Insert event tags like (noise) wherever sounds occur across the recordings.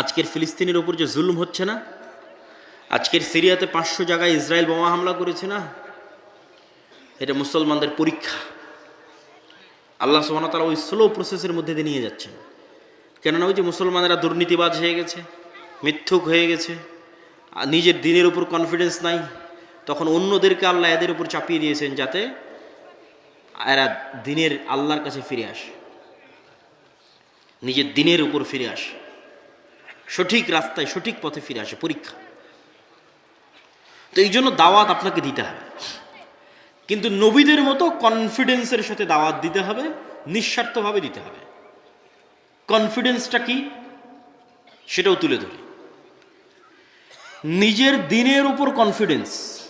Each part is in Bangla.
আজকের ফিলিস্তিনের ওপর যে জুলুম হচ্ছে না? আজকের সিরিয়াতে পাঁচশো জায়গায় ইসরায়েল বোমা হামলা করেছে না? এটা মুসলমানদের পরীক্ষা। আল্লাহ সুবহানাহু তারা ওই স্লো প্রসেসের মধ্যে দিয়ে নিয়ে যাচ্ছেন। কেননা ওই যে মুসলমানেরা দুর্নীতিবাজ হয়ে গেছে, মিথ্যুক হয়ে গেছে নিজের দিনের উপর কনফিডেন্স নাই, তখন অন্যদেরকে আল্লাহ এদের উপর চাপিয়ে দিয়েছেন যাতে এরা দিনের আল্লাহর কাছে ফিরে আসে। নিজের দিনের উপর ফিরে আসে। সঠিক রাস্তায় সঠিক পথে ফিরে আসে, পরীক্ষা। তো এই জন্য দাওয়াত আপনাকে দিতে হবে। কিন্তু নবীদের মতো কনফিডেন্সের সাথে দাওয়াত দিতে হবে, নিঃস্বার্থভাবে দিতে হবে। কনফিডেন্সটা কি? সেটাও তুলে ধরি। নিজের দিনের উপর কনফিডেন্স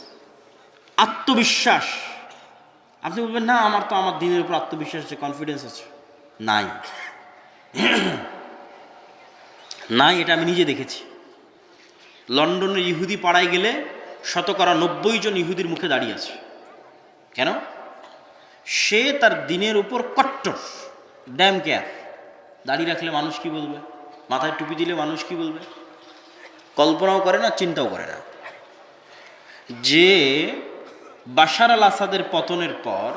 আত্মবিশ্বাস। আপনি বলবেন, না, আমার তো আমার দিনের উপর আত্মবিশ্বাস আছে কনফিডেন্স আছে। নাই। নাই, এটা আমি নিজে দেখেছি। লন্ডনের ইহুদি পাড়ায় গেলে শতকরা নব্বই জন ইহুদির মুখে দাঁড়িয়ে আছে। কেন? সে তার দিনের উপর কট্টর, ড্যাম কেয়ার। দাঁড়িয়ে রাখলে মানুষ কি বলবে? মাথায় টুপি দিলে মানুষ কি বলবে? কল্পনাও করে না, চিন্তাও করে না। যে বাশার আল আসাদের পতনের পর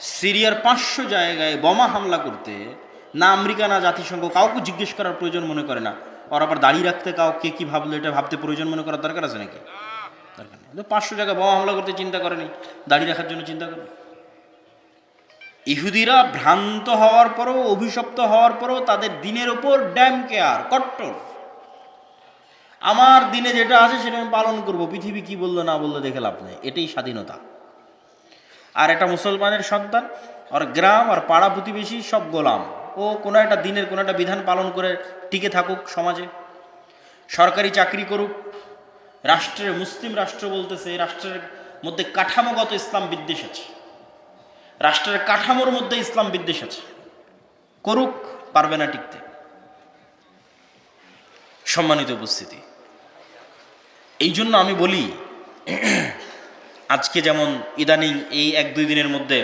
সিরিয়ার পাঁচশো জায়গায় বোমা হামলা করতে না আমেরিকা, না জাতিসংঘ কাউকে জিজ্ঞেস করার প্রয়োজন মনে করে না। ওর আবার দাঁড়িয়ে রাখতে কাউ কে কি ভাবলো এটা ভাবতে প্রয়োজন মনে করার দরকার আছে নাকি দরকার নেই পাঁচশো জায়গায় বোমা হামলা করতে চিন্তা করেনি দাঁড়িয়ে রাখার জন্য চিন্তা করে ইহুদিরা ভ্রান্ত হওয়ার পরও অভিশপ্ত হওয়ার পরও তাদের দিনের ওপর ড্যাম কেয়ার কট্টর আমার দিনে যেটা আছে সেটা আমি পালন করব পৃথিবী কি বলল না বলল দেখে লাভ নেই এটাই স্বাধীনতা আর এটা মুসলমানের সন্তান, আর গ্রাম, আর পাড়া প্রতিবেশী সব গোলাম। ও কোনো একটা দিনের কোনো একটা বিধান পালন করে টিকে থাকুক সমাজে। সরকারি চাকরি করুক। রাষ্ট্রের মুসলিম রাষ্ট্র বলতেছে, রাষ্ট্রের মধ্যে কাঠামোগত ইসলাম বিদ্বেষ আছে। রাষ্ট্রের কাঠামোর মধ্যে ইসলাম বিদ্বেষ আছে। করুক, পারবে না টিকতে। সম্মানিত উপস্থিতি, এই জন্য আমি বলি, আজকে যেমন ইদানিং এই এক দুই দিনের মধ্যে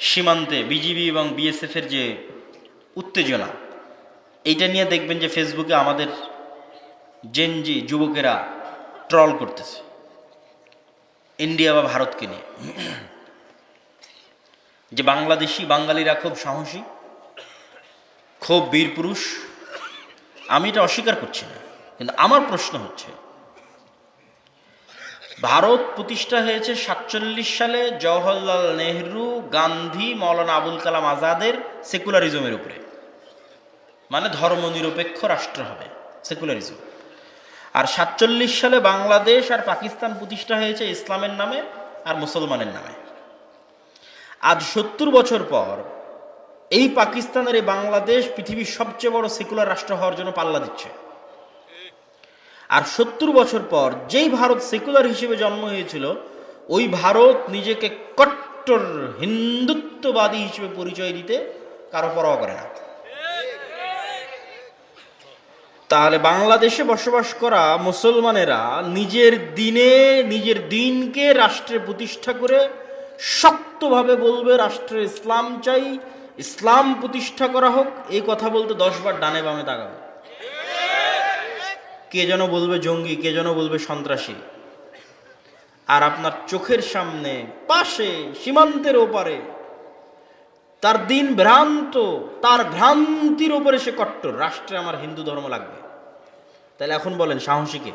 সীমান্তে বিজিবি এবং বিএসএফের যে উত্তেজনা এইটা নিয়ে দেখবেন যে ফেসবুকে আমাদের জেনজি যুবকেরা ট্রল করতেছে। ইন্ডিয়া বা ভারতকে নিয়ে। যে বাংলাদেশি, বাঙালিরা খুব সাহসী, খুব বীর পুরুষ। আমি এটা অস্বীকার করছি না। কিন্তু আমার প্রশ্ন হচ্ছে, ভারত প্রতিষ্ঠা হয়েছে সাতচল্লিশ সালে জওহরলাল নেহরু, গান্ধী, মৌলানা আবুল কালাম আজাদের সেকুলারিজমের উপরে। মানে ধর্মনিরপেক্ষ রাষ্ট্র হবে সেকুলারিজম আর সাতচল্লিশ সালে বাংলাদেশ আর পাকিস্তান প্রতিষ্ঠা হয়েছে ইসলামের নামে আর মুসলমানের নামে। আজ সত্তর বছর পর এই পাকিস্তানের এই বাংলাদেশ পৃথিবীর সবচেয়ে বড় সেকুলার রাষ্ট্র হওয়ার জন্য পাল্লা দিচ্ছে। আর সত্তর বছর পর যেই ভারত সেকুলার হিসেবে জন্ম হয়েছিল, ওই ভারত নিজেকে কট্টর হিন্দুত্ববাদী হিসেবে পরিচয় দিতে কারও পরোয়া করে না। তাহলে বাংলাদেশে বসবাস করা মুসলমানেরা নিজের দিনে, নিজের দিনকে রাষ্ট্রে প্রতিষ্ঠা করে শক্তভাবে বলবে, রাষ্ট্রে ইসলাম চাই, ইসলাম প্রতিষ্ঠা করা হোক। এই কথা বলতে দশবার ডানে বামে তাকাবে কে যেন বলবে জঙ্গি, কে যেন বলবে সন্ত্রাসী। আর আপনার চোখের সামনে, পাশে, সীমান্তের ওপারে, তার দিন ভ্রান্ত, তার ভ্রান্তির ওপরে সে কট্টর। রাষ্ট্রে আমার হিন্দু ধর্ম লাগবে। তাহলে এখন বলেন সাহসীকে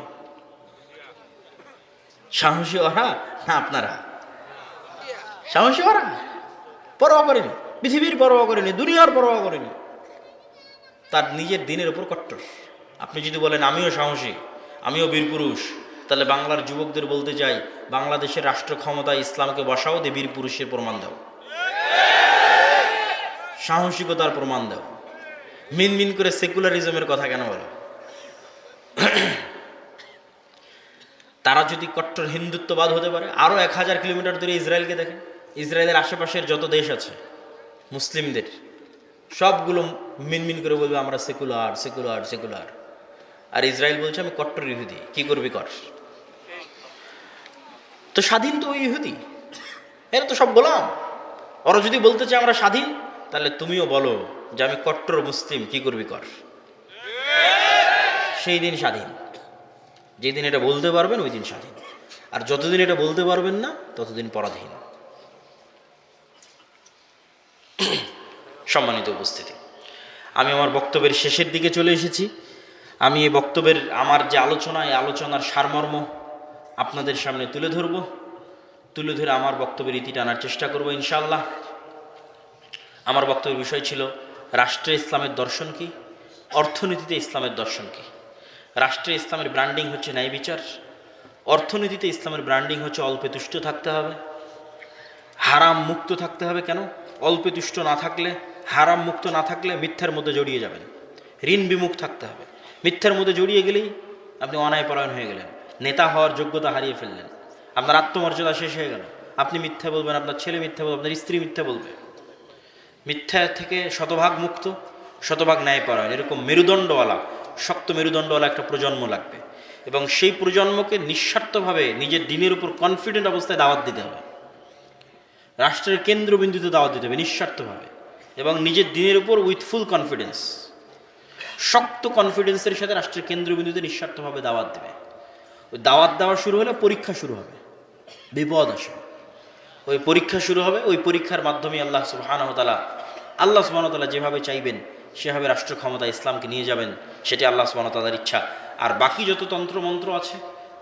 সাহসী ওরা না আপনারা? সাহসী ওরা? পরোয়া করেনি, পৃথিবীর পরোয়া করেনি, দুনিয়ার পরোয়া করেনি। তার নিজের দিনের উপর কট্টর। আপনি যদি বলেন, আমিও সাহসী, আমিও বীরপুরুষ তাহলে বাংলার যুবকদের বলতে চাই, বাংলাদেশের রাষ্ট্র ক্ষমতায় ইসলামকে বসাও, দে বীর পুরুষের প্রমাণ দাও। সাহসিকতার প্রমাণ দাও। মিন মিন করে সেকুলারিজমের কথা কেন বলো? (clears throat) তারা যদি কট্টর হিন্দুত্ববাদ হতে পারে আরও এক হাজার কিলোমিটার দূরে ইসরায়েলকে দেখেন। ইসরায়েলের আশেপাশের যত দেশ আছে, মুসলিমদের, সবগুলো মিনমিন করে বলবে, আমরা সেকুলার সেকুলার সেকুলার। আর ইসরায়েল বলছে, আমি কট্টর ইহুদি, কি করবি কর? তো স্বাধীন তো ওই ইহুদি। এরা তো সব গোলাম। ওরা যদি বলতে চায় আমরা স্বাধীন, তাহলে তুমিও বলো যে, আমি কট্টর, মুসলিম, কি করবি কর? সেই দিন স্বাধীন। যেদিন এটা বলতে পারবেন, ওই দিন স্বাধীন। আর যতদিন এটা বলতে পারবেন না, ততদিন পরাধীন। সম্মানিত উপস্থিতি, আমি আমার বক্তব্যের শেষের দিকে চলে এসেছি। আমি এই বক্তব্যের, আমার যে আলোচনা, এই আলোচনার সারমর্ম আপনাদের সামনে তুলে ধরব। তুলে ধরে আমার বক্তব্যের ইতি টানার চেষ্টা করব ইনশাল্লাহ আমার বক্তব্যের বিষয় ছিল, রাষ্ট্রে ইসলামের দর্শন কি? অর্থনীতিতে ইসলামের দর্শন কি? রাষ্ট্রে ইসলামের ব্র্যান্ডিং হচ্ছে ন্যায় বিচার। অর্থনীতিতে ইসলামের ব্র্যান্ডিং হচ্ছে অল্পে তুষ্ট থাকতে হবে। হারাম মুক্ত থাকতে হবে কেন? অল্পে তুষ্ট না থাকলে, হারাম মুক্ত না থাকলে মিথ্যার মধ্যে জড়িয়ে যাবেন। ঋণ বিমুখ থাকতে হবে। মিথ্যার মধ্যে জড়িয়ে গেলেই আপনি অনায়পরায়ণ হয়ে গেলেন। নেতা হওয়ার যোগ্যতা হারিয়ে ফেললেন। আপনার আত্মমর্যাদা শেষ হয়ে গেল। আপনি মিথ্যা বলবেন, আপনার ছেলে মিথ্যা বলবে, আপনার স্ত্রী মিথ্যা বলবে। মিথ্যা থেকে শতভাগ মুক্ত, শতভাগ ন্যায়পরায়ণ। এরকম মেরুদণ্ডওয়ালা শক্ত মেরুদণ্ডওয়ালা একটা প্রজন্ম লাগবে। এবং সেই প্রজন্মকে নিঃস্বার্থভাবে নিজের দিনের উপর কনফিডেন্ট অবস্থায় দাওয়াত দিতে হবে। রাষ্ট্রের কেন্দ্রবিন্দুতে দাওয়াত দিতে হবে, নিঃস্বার্থভাবে। এবং নিজের দিনের উপর উইথ ফুল কনফিডেন্স শক্ত কনফিডেন্সের সাথে রাষ্ট্রের কেন্দ্রবিন্দুতে নিঃস্বার্থভাবে দাওয়াত দেবে। ওই দাওয়াত দেওয়া শুরু হলে পরীক্ষা শুরু হবে। বিপদ আসে ওই পরীক্ষা শুরু হবে, ওই পরীক্ষার মাধ্যমে আল্লাহ সুবাহানহতালা আল্লাহ সুবাহতালা যেভাবে চাইবেন সেভাবে রাষ্ট্র ক্ষমতা ইসলামকে নিয়ে যাবেন সেটি আল্লাহ সুবাহতালার ইচ্ছা। আর বাকি যত তন্ত্রমন্ত্র আছে,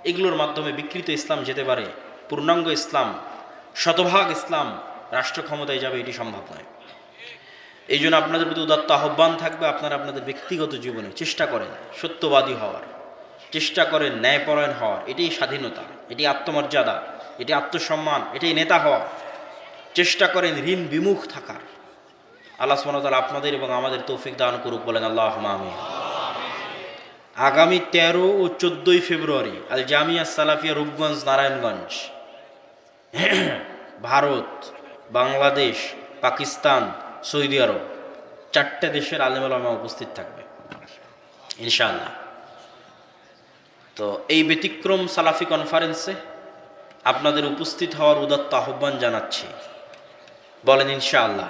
এগুলোর মাধ্যমে বিকৃত ইসলাম যেতে পারে, পূর্ণাঙ্গ ইসলাম, শতভাগ ইসলাম রাষ্ট্র ক্ষমতায় যাবে, এটি সম্ভব নয়। এই জন্য আপনাদের প্রতি উদাত্ত আহ্বান থাকবে, আপনারা আপনাদের ব্যক্তিগত জীবনে চেষ্টা করেন সত্যবাদী হওয়ার, চেষ্টা করেন ন্যায়পরায়ণ হওয়ার, এটাই স্বাধীনতা এটি আত্মমর্যাদা এটি আত্মসম্মান, এটাই নেতা হওয়া। চেষ্টা করেন ঋণ বিমুখ থাকার। আল্লাহ সুবহানাহু আপনাদের এবং আমাদের তৌফিক দান করুক বলেন আল্লাহ আমি আগামী তেরো ও চোদ্দোই ফেব্রুয়ারি আল জামিয়া সালাফিয়া রূপগঞ্জ, নারায়ণগঞ্জ, ভারত, বাংলাদেশ, পাকিস্তান, সৌদি আরব চারটে দেশের আলেমালামা উপস্থিত থাকবে, ইনশাআল্লাহ। তো এই ব্যতিক্রম সালাফি কনফারেন্সে আপনাদের উপস্থিত হওয়ার উদাত্ত আহ্বান জানাচ্ছি। বলেন ইনশাআল্লাহ।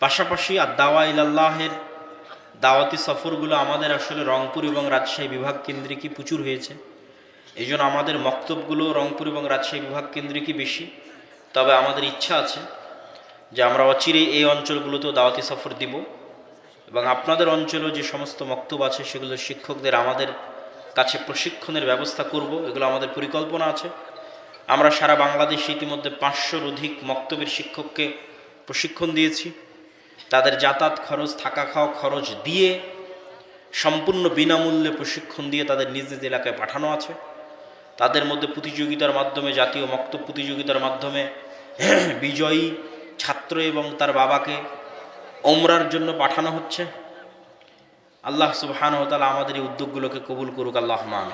পাশাপাশি আর দাওয়া ইলাল্লাহের দাওয়াতি সফরগুলো আমাদের আসলে রংপুর এবং রাজশাহী বিভাগ কেন্দ্রিকই প্রচুর হয়েছে। এই জন্য আমাদের মক্তবগুলো রংপুর এবং রাজশাহী বিভাগ কেন্দ্রিকই বেশি। তবে আমাদের ইচ্ছা আছে যে আমরা অচিরে এই অঞ্চলগুলোতেও দাওয়াতি সফর দিব এবং আপনাদের অঞ্চলেও যে সমস্ত মক্তব আছে সেগুলো শিক্ষকদের আমাদের কাছে প্রশিক্ষণের ব্যবস্থা করব, এগুলো আমাদের পরিকল্পনা আছে। আমরা সারা বাংলাদেশে ইতিমধ্যে পাঁচশোর অধিক মক্তবের শিক্ষককে প্রশিক্ষণ দিয়েছি। তাদের যাতায়াত খরচ, থাকা খাওয়া খরচ দিয়ে সম্পূর্ণ বিনামূল্যে প্রশিক্ষণ দিয়ে তাদের নিজ নিজ এলাকায় পাঠানো আছে। তাদের মধ্যে প্রতিযোগিতার মাধ্যমে, জাতীয় মক্ত প্রতিযোগিতার মাধ্যমে (clears throat) বিজয়ী ছাত্র এবং তার বাবাকে ওমরার জন্য পাঠানো হচ্ছে। আল্লাহ সুবহান আমাদের এই উদ্যোগগুলোকে কবুল করুক। আল্লাহ মান